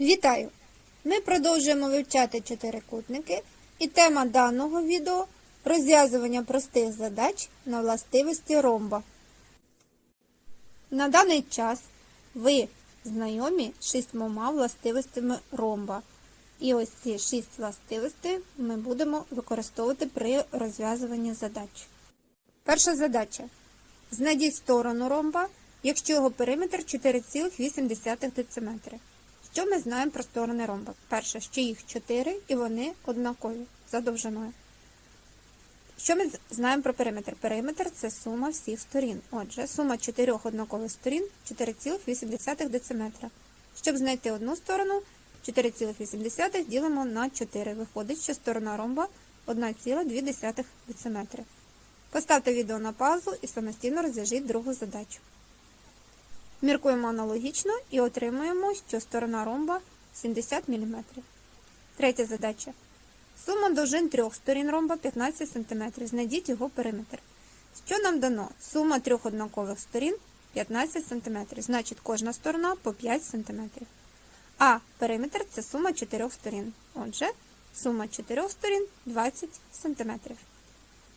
Вітаю! Ми продовжуємо вивчати чотирикутники і тема даного відео розв'язування простих задач на властивості ромба. На даний час ви знайомі з шістьмома властивостями ромба. І ось ці шість властивостей ми будемо використовувати при розв'язуванні задач. Перша задача. Знайдіть сторону ромба, якщо його периметр 4,8 дециметри. Що ми знаємо про сторони ромба? Перше, що їх 4 і вони однакові за довжиною. Що ми знаємо про периметр? Периметр це сума всіх сторін. Отже, сума чотирьох однакових сторін 4,8 дециметра. Щоб знайти одну сторону, 4,8 ділимо на 4. Виходить, що сторона ромба 1,2 дециметри. Поставте відео на паузу і самостійно розв'яжіть другу задачу. Міркуємо аналогічно і отримуємо, що сторона ромба 70 мм. Третя задача. Сума довжин трьох сторін ромба 15 см. Знайдіть його периметр. Що нам дано? Сума трьох однакових сторін 15 см. Значить, кожна сторона по 5 см. А периметр це сума чотирьох сторін. Отже, сума чотирьох сторін 20 см.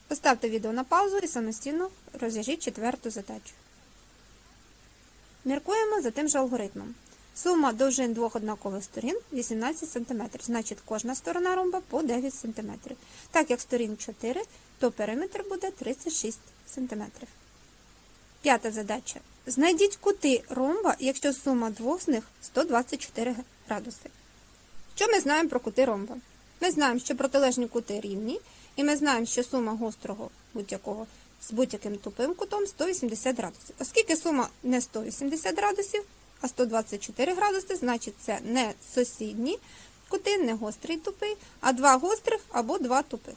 Поставте відео на паузу і самостійно розв'яжіть четверту задачу. Міркуємо за тим же алгоритмом. Сума довжин двох однакових сторін 18 см, значить кожна сторона ромба по 9 см. Так як сторін 4, то периметр буде 36 см. П'ята задача. Знайдіть кути ромба, якщо сума двох з них 124 градуси. Що ми знаємо про кути ромба? Ми знаємо, що протилежні кути рівні, і ми знаємо, що сума гострого будь-якого з будь-яким тупим кутом 180 градусів. Оскільки сума не 180 градусів, а 124 градуси, значить це не сусідні кути, не гострий тупий, а два гострих або два тупих.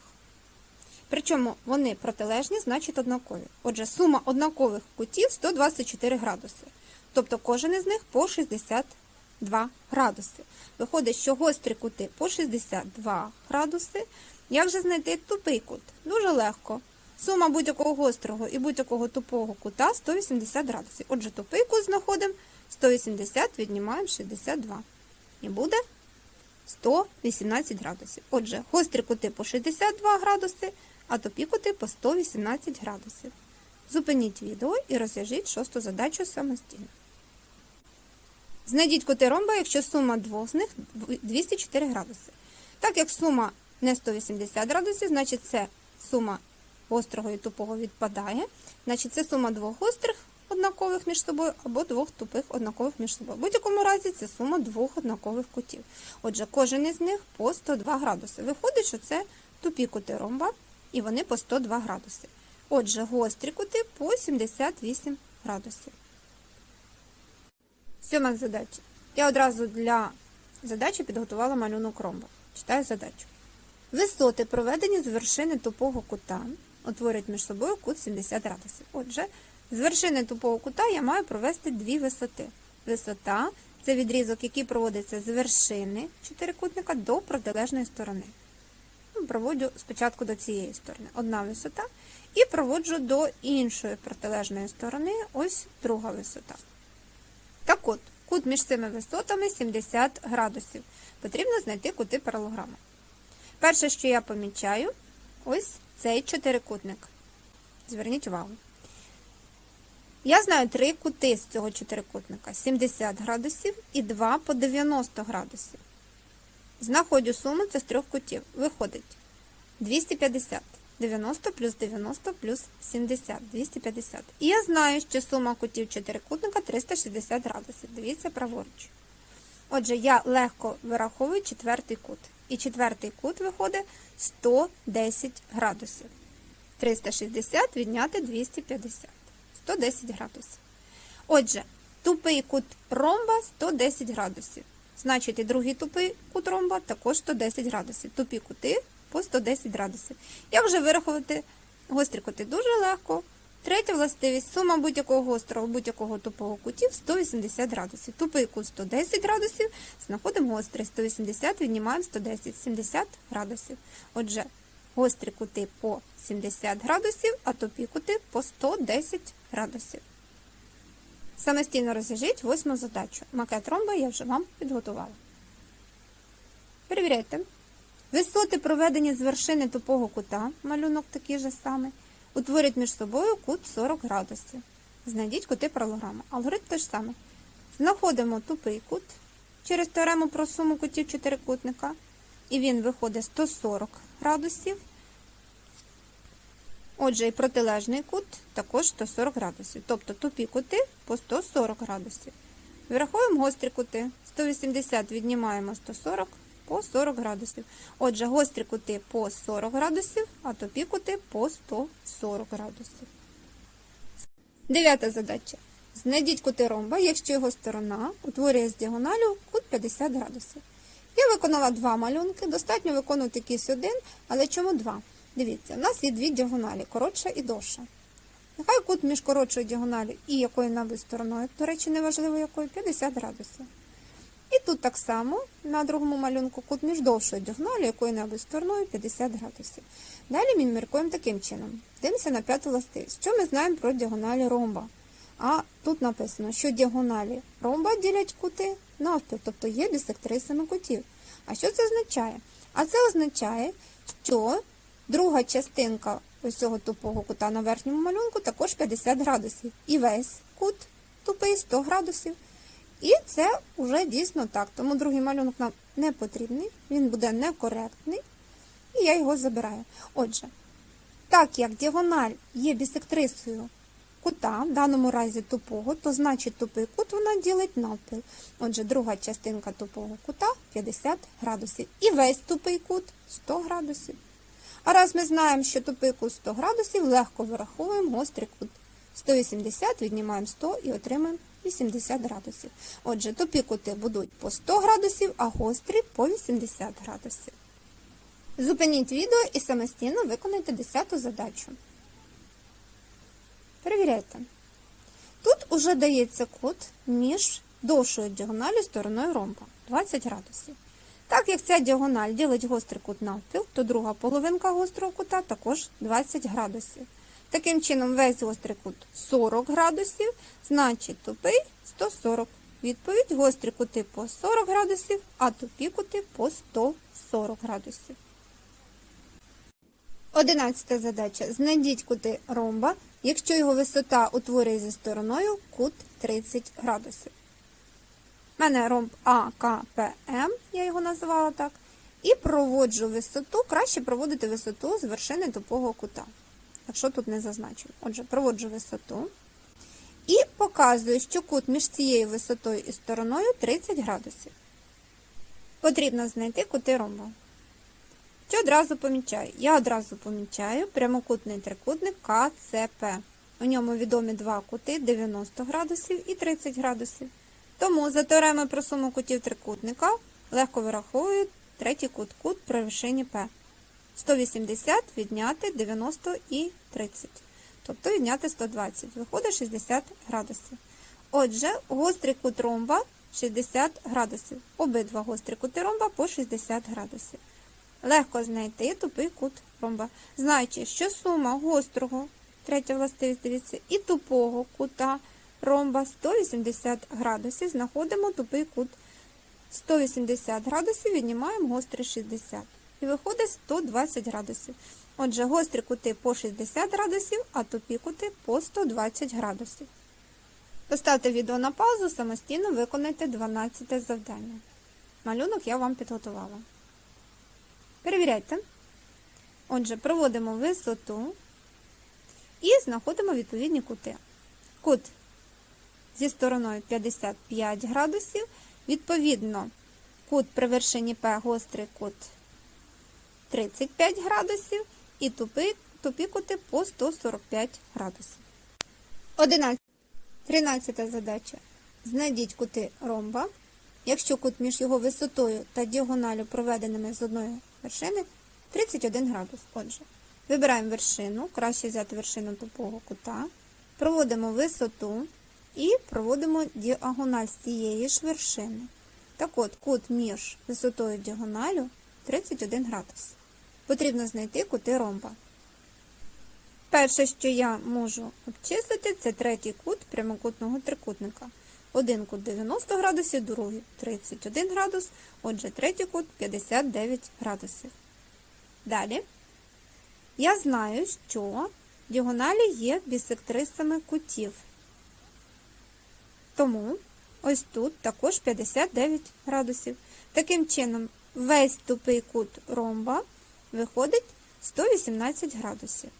Причому вони протилежні, значить однакові. Отже, сума однакових кутів 124 градуси. Тобто кожен із них по 62 градуси. Виходить, що гострі кути по 62 градуси. Як же знайти тупий кут? Дуже легко. Сума будь-якого гострого і будь-якого тупого кута 180 градусів. Отже, тупий кут знаходимо 180, віднімаємо 62. І буде 118 градусів. Отже, гострі кути по 62 градуси, а тупі кути по 118 градусів. Зупиніть відео і розв'яжіть шосту задачу самостійно. Знайдіть кути ромба, якщо сума двох з них 204 градуси. Так як сума не 180 градусів, значить це сума гострого і тупого відпадає. Значить, це сума двох гострих однакових між собою або двох тупих однакових між собою. В будь-якому разі це сума двох однакових кутів. Отже, кожен із них по 102 градуси. Виходить, що це тупі кути ромба, і вони по 102 градуси. Отже, гострі кути по 78 градусів. Сьома задача. Я одразу для задачі підготувала малюнок ромба. Читаю задачу. Висоти, проведені з вершини тупого кута, утворюють між собою кут 70 градусів. Отже, з вершини тупого кута я маю провести дві висоти. Висота це відрізок, який проводиться з вершини чотирикутника до протилежної сторони. Ну, Проводжу спочатку до цієї сторони одна висота, і проводжу до іншої протилежної сторони ось друга висота. Так от, кут між цими висотами 70 градусів. Потрібно знайти кути паралограми. Перше, що я помічаю, ось цей чотирикутник. Зверніть увагу. Я знаю три кути з цього чотирикутника: 70 градусів і 2 по 90 градусів. Знаходжу суму це з трьох кутів. Виходить 250. 90 плюс 90 плюс 70, 250. І я знаю, що сума кутів чотирикутника 360 градусів. Дивіться праворуч. Отже, я легко вираховую четвертий кут. І четвертий кут виходить 110 градусів. 360 відняти 250. 110 градусів. Отже, тупий кут ромба 110 градусів. Значить, і другий тупий кут ромба також 110 градусів. Тупі кути по 110 градусів. Як вже вирахувати гострі кути? Дуже легко. Третя властивість сума будь-якого гострого, будь-якого тупого кутів 180 градусів. Тупий кут 110 градусів, знаходимо гострий 180, віднімаємо 110, 70 градусів. Отже, гострі кути по 70 градусів, а тупі кути по 110 градусів. Самостійно розв'яжіть восьму задачу. Макет ромба я вже вам підготувала. Перевіряйте. Висоти, проведені з вершини тупого кута, малюнок такий же самий, утворюють між собою кут 40 градусів. Знайдіть кути паралограми. Алгоритм той ж самий. Знаходимо тупий кут через теорему про суму кутів чотирикутника, і він виходить 140 градусів. Отже, і протилежний кут також 140 градусів. Тобто тупі кути по 140 градусів. Врахуємо гострі кути. 180 віднімаємо 140 по 40 градусів. Отже, гострі кути по 40 градусів, а тупі кути по 140 градусів. Дев'ята задача. Знайдіть кути ромба, якщо його сторона утворює з діагоналю кут 50 градусів. Я виконала два малюнки, достатньо виконувати якийсь один, але чому два? Дивіться, у нас є дві діагоналі, коротша і довша. Нехай кут між коротшою діагоналю і якою-небудь стороною, до речі, неважливо якою, 50 градусів. І тут так само на другому малюнку кут між довшою діагоналю, якою-небудь стороною 50 градусів. Далі ми міркуємо таким чином. Дивимося на п'яту властивість. Що ми знаємо про діагоналі ромба? А тут написано, що діагоналі ромба ділять кути навпіл, тобто є бісектрисами кутів. А що це означає? А це означає, що друга частинка ось цього тупого кута на верхньому малюнку також 50 градусів. І весь кут тупий 100 градусів. І це вже дійсно так. Тому другий малюнок нам не потрібний, він буде некоректний, і я його забираю. Отже, так як діагональ є бісектрисою кута, в даному разі тупого, то значить тупий кут вона ділить навпіл. Отже, друга частинка тупого кута 50 градусів. І весь тупий кут 100 градусів. А раз ми знаємо, що тупий кут 100 градусів, легко вираховуємо гострий кут. 180 віднімаємо 100 і отримаємо 80 градусів. Отже, тупі кути будуть по 100 градусів, а гострі по 80 градусів. Зупиніть відео і самостійно виконайте 10 задачу. Перевіряйте. Тут уже дається кут між довшою діагоналю стороною ромба 20 градусів. Так як ця діагональ ділить гострий кут навпіл, то друга половинка гострого кута також 20 градусів. Таким чином, весь гострий кут 40 градусів, значить тупий 140. Відповідь гострі кути по 40 градусів, а тупі кути по 140 градусів. Одинадцята задача. Знайдіть кути ромба, якщо його висота утворює зі стороною кут 30 градусів. У мене ромб АКПМ, я його називала так. І проводжу висоту, краще проводити висоту з вершини тупого кута. Якщо тут не зазначу. Отже, проводжу висоту. І показую, що кут між цією висотою і стороною 30 градусів. Потрібно знайти кути ромба. Що одразу помічаю? Я одразу помічаю прямокутний трикутник КЦП. У ньому відомі два кути 90 градусів і 30 градусів. Тому за теоремою про суму кутів трикутника легко вираховую третій кут кут при вершині П. 180 відняти 90 і 30. Тобто відняти 120. Виходить 60 градусів. Отже, гострий кут ромба 60 градусів. Обидва гострі кути ромба по 60 градусів. Легко знайти тупий кут ромба. Знаючи, що сума гострого, третя властивість, дивіться, і тупого кута ромба 180 градусів, знаходимо тупий кут 180 градусів, віднімаємо гострий 60. І виходить 120 градусів. Отже, гострі кути по 60 градусів, а тупі кути по 120 градусів. Поставте відео на паузу, самостійно виконайте 12 завдання. Малюнок я вам підготувала. Перевіряйте. Отже, проводимо висоту і знаходимо відповідні кути. Кут зі стороною 55 градусів. Відповідно, кут при вершині П гострий кут 35 градусів і тупі, тупі кути по 145 градусів. 11. 13 задача. Знайдіть кути ромба. Якщо кут між його висотою та діагоналю, проведеними з одної вершини, 31 градус. Отже, вибираємо вершину, краще взяти вершину тупого кута, проводимо висоту і проводимо діагональ з цієї ж вершини. Так от, кут між висотою діагоналю 31 градус. Потрібно знайти кути ромба. Перше, що я можу обчислити, це третій кут прямокутного трикутника. Один кут 90 градусів, другий 31 градус, отже, третій кут 59 градусів. Далі. Я знаю, що діагоналі є бісектрисами кутів. Тому ось тут також 59 градусів. Таким чином, весь тупий кут ромба виходить 118 градусів.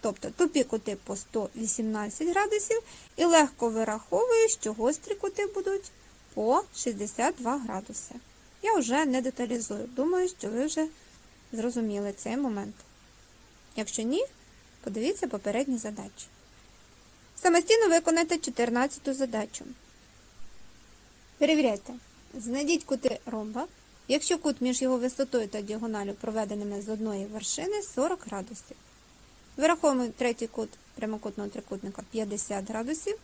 Тобто тупі кути по 118 градусів і легко вираховую, що гострі кути будуть по 62 градуси. Я вже не деталізую. Думаю, що ви вже зрозуміли цей момент. Якщо ні, подивіться попередні задачі. Самостійно виконайте 14 задачу. Перевіряйте. Знайдіть кути ромба. Якщо кут між його висотою та діагоналю проведеними з одної вершини 40 градусів. Вираховуємо третій кут прямокутного трикутника 50 градусів.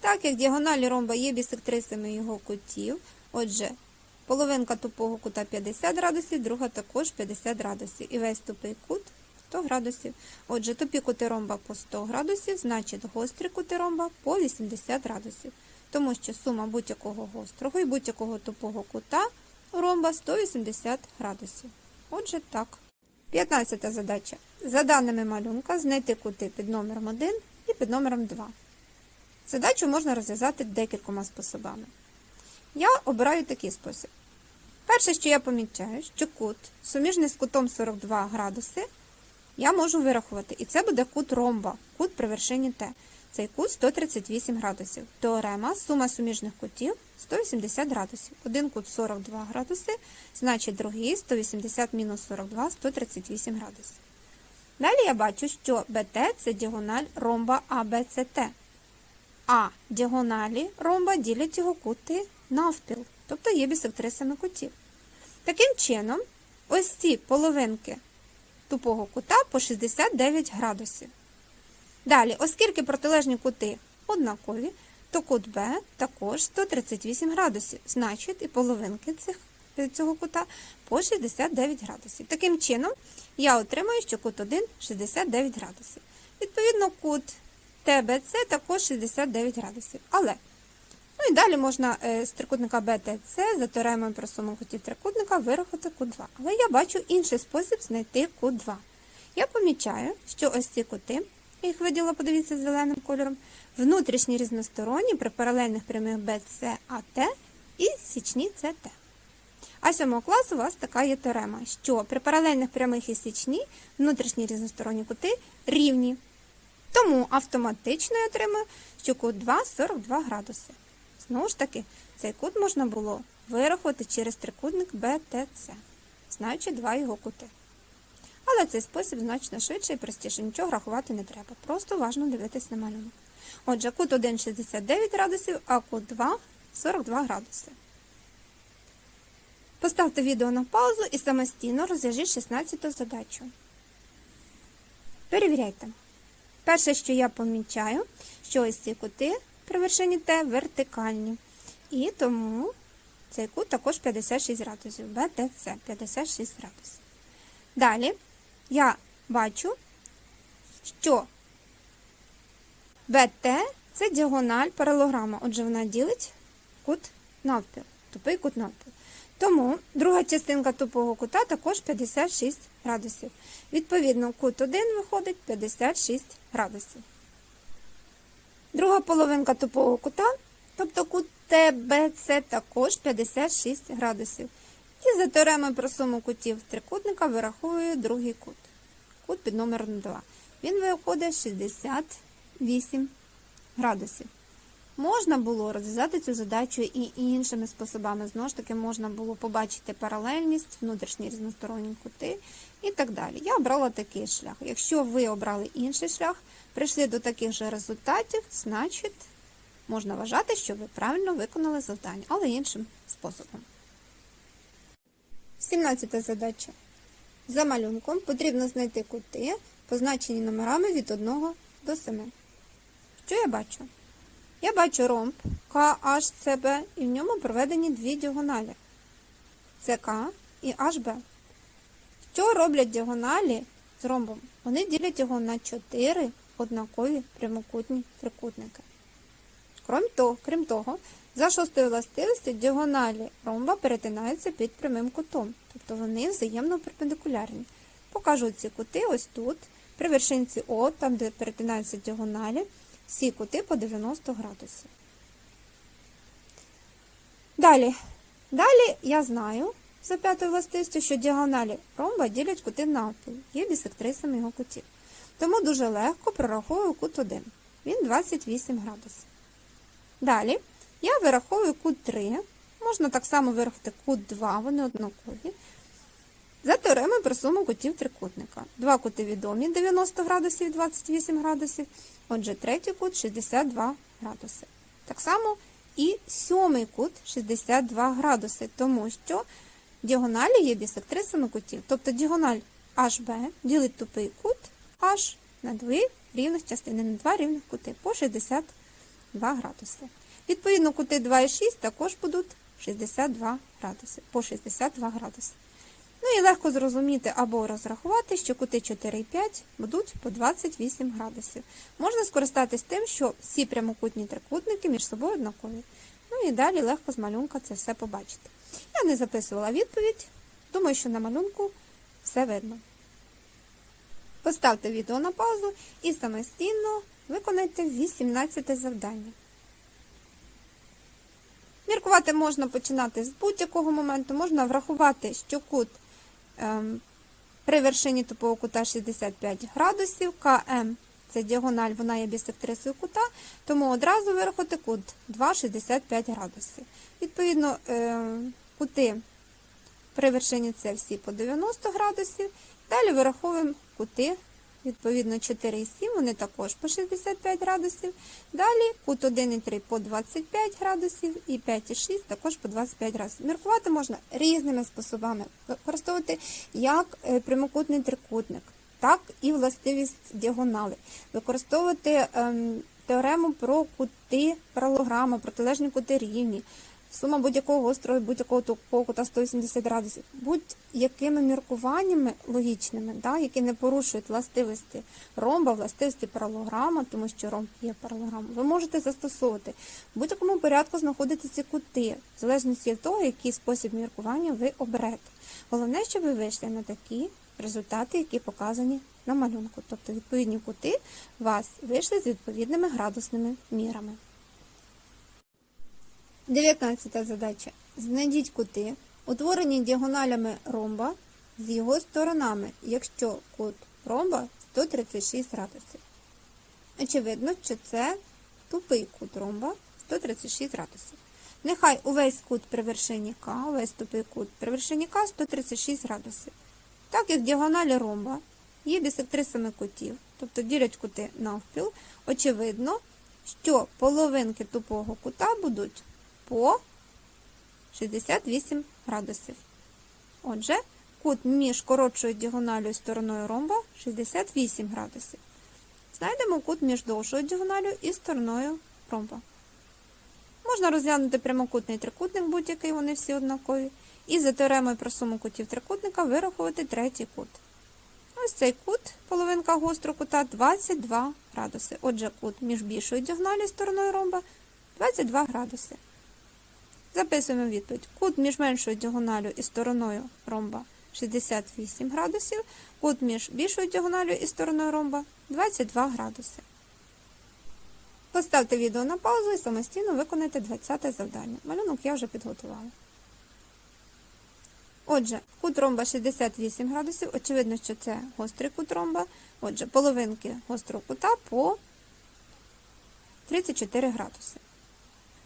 Так як діагоналі ромба є бісектрисами його кутів, отже, половинка тупого кута 50 градусів, друга також 50 градусів. І весь тупий кут 100 градусів. Отже, тупі кути ромба по 100 градусів, значить гострі кути ромба по 80 градусів. Тому що сума будь-якого гострого і будь-якого тупого кута ромба 180 градусів. Отже, так. 15 задача. За даними малюнка, знайти кути під номером 1 і під номером 2. Задачу можна розв'язати декількома способами. Я обираю такий спосіб. Перше, що я помічаю, що кут, суміжний з кутом 42 градуси, я можу вирахувати. І це буде кут ромба, кут при вершині Т. Цей кут 138 градусів. Теорема сума суміжних кутів 180 градусів. Один кут 42 градуси, значить другий 180 мінус 42 138 градусів. Далі я бачу, що БТ це діагональ ромба АБЦТ. А діагоналі ромба ділять його кути навпіл, тобто є бісектрисами кутів. Таким чином, ось ці половинки тупого кута по 69 градусів. Далі, оскільки протилежні кути однакові, то кут Б також 138 градусів, значить і половинки цих, цього кута по 69 градусів. Таким чином, я отримаю, що кут 1 69 градусів. Відповідно, кут ТБЦ також 69 градусів. Але, ну і далі можна е, з трикутника БТЦ за теоремою про суму кутів трикутника вирахувати кут 2. Але я бачу інший спосіб знайти кут 2. Я помічаю, що ось ці кути я їх виділа, подивіться, зеленим кольором, внутрішні різносторонні при паралельних прямих AT і січні CT. А 7 класу у вас така є теорема, що при паралельних прямих і січні внутрішні різносторонні кути рівні. Тому автоматично я отримую, що кут 2 42 градуси. Знову ж таки, цей кут можна було вирахувати через трикутник BTC, знаючи два його кути. Але цей спосіб значно швидше і простіше, нічого рахувати не треба. Просто важно дивитись на малюнок. Отже, кут 1 69 градусів, а кут 2 42 градуси. Поставте відео на паузу і самостійно розв'яжіть 16 задачу. Перевіряйте. Перше, що я помічаю, що ось ці кути при вершині Т вертикальні. І тому цей кут також 56 градусів. БТЦ 56 градусів. Далі я бачу, що БТ це діагональ паралограма, отже, вона ділить кут навпіл, тупий кут навпіл. Тому друга частинка тупого кута також 56 градусів. Відповідно, кут 1 виходить 56 градусів. Друга половинка тупого кута, тобто кут ТБЦ також 56 градусів. І за теоремою про суму кутів трикутника вираховую другий кут. Кут під номером 2. Він виходить 68 градусів. Можна було розв'язати цю задачу і іншими способами. Знову ж таки, можна було побачити паралельність, внутрішні різносторонні кути і так далі. Я обрала такий шлях. Якщо ви обрали інший шлях, прийшли до таких же результатів, значить можна вважати, що ви правильно виконали завдання, але іншим способом. 17 задача. За малюнком потрібно знайти кути, позначені номерами від 1 до 7. Що я бачу? Я бачу ромб KHCB і в ньому проведені дві діагоналі ЦК і HB. Що роблять діагоналі з ромбом? Вони ділять його на 4 однакові прямокутні трикутники. Крім того, крім того, за шостою властивістю діагоналі ромба перетинаються під прямим кутом, тобто вони взаємно перпендикулярні. Покажу ці кути ось тут, при вершинці О, там де перетинаються діагоналі, всі кути по 90 градусів. Далі. Далі я знаю за п'ятою властивістю, що діагоналі ромба ділять кути навпіл, є бісектрисами його кутів. Тому дуже легко прораховую кут 1. Він 28 градусів. Далі я вираховую кут 3. Можна так само вирахувати кут 2, вони однакові. За теоремою про суму кутів трикутника. Два кути відомі 90 градусів і 28 градусів. Отже, третій кут 62 градуси. Так само і сьомий кут 62 градуси, тому що діагоналі є бісектрисами кутів. Тобто діагональ HB ділить тупий кут H на дві рівних частини, на два рівних кути по 62 градуси. Відповідно, кути 2 і 6 також будуть 62 градуси, по 62 градуси. Ну і легко зрозуміти або розрахувати, що кути 4 і 5 будуть по 28 градусів. Можна скористатись тим, що всі прямокутні трикутники між собою однакові. Ну і далі легко з малюнка це все побачити. Я не записувала відповідь, думаю, що на малюнку все видно. Поставте відео на паузу і самостійно виконайте 18 завдання. Міркувати можна починати з будь-якого моменту, можна врахувати, що кут при вершині тупого кута 65 градусів, КМ це діагональ, вона є бісектрисою кута, тому одразу вирахувати кут 2,65 градусів. Відповідно, ем, кути при вершині це всі по 90 градусів. Далі вираховуємо кути Відповідно, 4 і 7, вони також по 65 градусів. Далі кут 1 і 3 по 25 градусів, і 5 і 6 також по 25 градусів. Міркувати можна різними способами. Використовувати як е, прямокутний трикутник, так і властивість діагонали. Використовувати ем, теорему про кути паралограма, протилежні кути рівні. Сума будь-якого гострого, будь-якого тупого кута 180 градусів, будь-якими міркуваннями логічними, да, які не порушують властивості ромба, властивості паралограма, тому що ромб є паралограмом, ви можете застосовувати. В будь-якому порядку знаходити ці кути, в залежності від того, який спосіб міркування ви оберете. Головне, щоб ви вийшли на такі результати, які показані на малюнку. Тобто відповідні кути у вас вийшли з відповідними градусними мірами. 19 задача. Знайдіть кути, утворені діагоналями ромба з його сторонами, якщо кут ромба 136 градусів. Очевидно, що це тупий кут ромба 136 градусів. Нехай увесь кут при вершині К, увесь тупий кут при вершині К 136 градусів. Так як діагоналі ромба є бісектрисами кутів, тобто ділять кути навпіл, очевидно, що половинки тупого кута будуть по 68 градусів. Отже, кут між коротшою діагоналю і стороною ромба 68 градусів. Знайдемо кут між довшою діагоналю і стороною ромба. Можна розглянути прямокутний трикутник, будь-який, вони всі однакові. І за теоремою про суму кутів трикутника вирахувати третій кут. Ось цей кут, половинка гострого кута 22 градуси. Отже, кут між більшою діагоналю і стороною ромба 22 градуси. Записуємо відповідь. Кут між меншою діагоналю і стороною ромба 68 градусів, кут між більшою діагоналю і стороною ромба 22 градуси. Поставте відео на паузу і самостійно виконайте 20 завдання. Малюнок я вже підготувала. Отже, кут ромба 68 градусів. Очевидно, що це гострий кут ромба. Отже, половинки гострого кута по 34 градуси.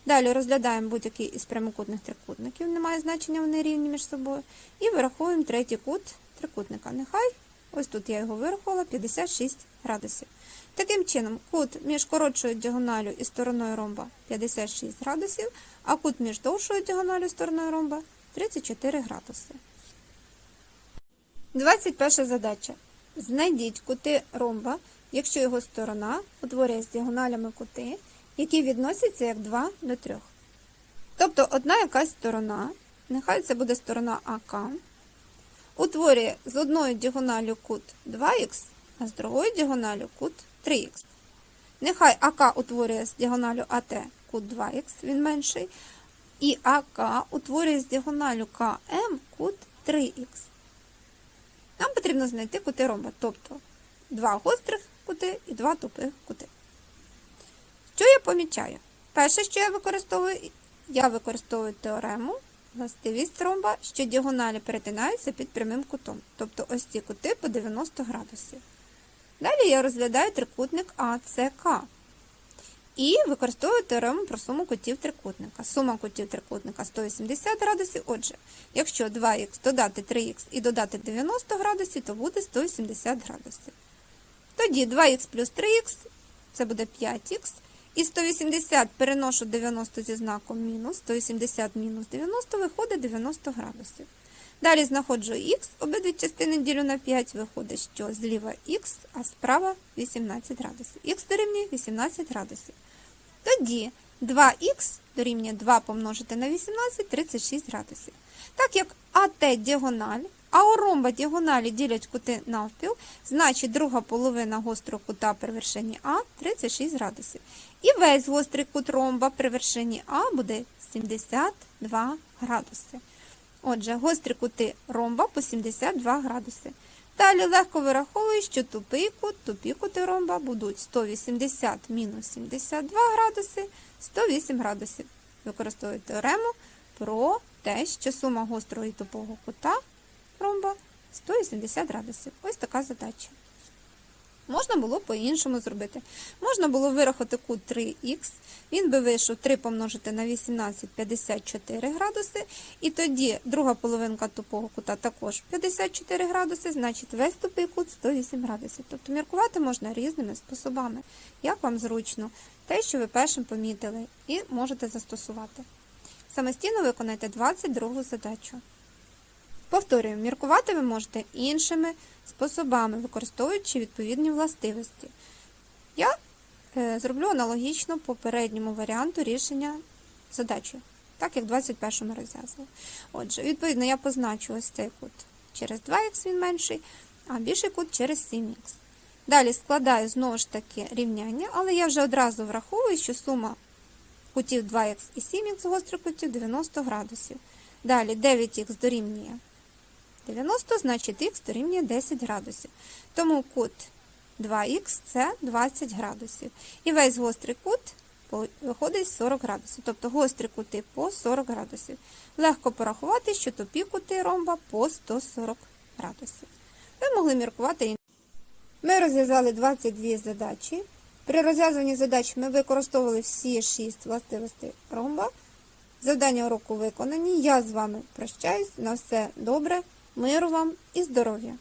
Далі розглядаємо будь-який із прямокутних трикутників, немає значення, вони рівні між собою. І вираховуємо третій кут трикутника. Нехай, ось тут я його вирахувала, 56 градусів. Таким чином, кут між коротшою діагоналю і стороною ромба 56 градусів, а кут між довшою діагоналю і стороною ромба 34 градуси. 21 задача. Знайдіть кути ромба, якщо його сторона утворює з діагоналями кути, які відносяться як 2 до 3. Тобто одна якась сторона, нехай це буде сторона АК, утворює з одною діагоналю кут 2х, а з другою діагоналю кут 3х. Нехай АК утворює з діагоналю АТ кут 2х, він менший, і АК утворює з діагоналю КМ кут 3х. Нам потрібно знайти кути ромба, тобто два гострих кути і два тупих кути. Що я помічаю? Перше, що я використовую, я використовую теорему, властивість ромба, що діагоналі перетинаються під прямим кутом, тобто ось ці кути по 90 градусів. Далі я розглядаю трикутник АЦК і використовую теорему про суму кутів трикутника. Сума кутів трикутника 180 градусів. Отже, якщо 2х додати 3х і додати 90 градусів, то буде 180 градусів. Тоді 2х плюс 3х це буде 5х. І 180 переношу 90 зі знаком мінус, 180 мінус 90 виходить 90 градусів. Далі знаходжу х, обидві частини ділю на 5, виходить, що зліва х, а справа 18 градусів. х дорівнює 18 градусів. Тоді 2х дорівнює 2 помножити на 18 36 градусів. Так як АТ діагональ, а у ромба діагоналі ділять кути навпіл, значить друга половина гострого кута при вершині А 36 градусів. І весь гострий кут ромба при вершині А буде 72 градуси. Отже, гострі кути ромба по 72 градуси. Далі легко вираховую, що тупий кут, тупі кути ромба будуть 180 мінус 72 градуси, 108 градусів. Використовую теорему про те, що сума гострого і тупого кута ромба 180 градусів. Ось така задача. Можна було по-іншому зробити. Можна було вирахувати кут 3х, він би вийшов 3 помножити на 18 54 градуси, і тоді друга половинка тупого кута також 54 градуси, значить весь тупий кут 108 градусів. Тобто міркувати можна різними способами, як вам зручно, те, що ви першим помітили, і можете застосувати. Самостійно виконайте 22 задачу. Повторюю, міркувати ви можете іншими способами, використовуючи відповідні властивості. Я е, зроблю аналогічно попередньому варіанту рішення задачі, так як в 21-му розв'язувала. Отже, відповідно, я позначу ось цей кут через 2х він менший, а більший кут через 7х. Далі складаю знову ж таки рівняння, але я вже одразу враховую, що сума кутів 2х і 7х гострих кутів 90 градусів. Далі 9х дорівнює 90, значить х дорівнює 10 градусів. Тому кут 2х це 20 градусів. І весь гострий кут виходить 40 градусів. Тобто гострі кути по 40 градусів. Легко порахувати, що тупі кути ромба по 140 градусів. Ви могли міркувати і. Ми розв'язали 22 задачі. При розв'язуванні задач ми використовували всі 6 властивостей ромба. Завдання уроку виконані. Я з вами прощаюсь. На все добре, миру вам і здоров'я!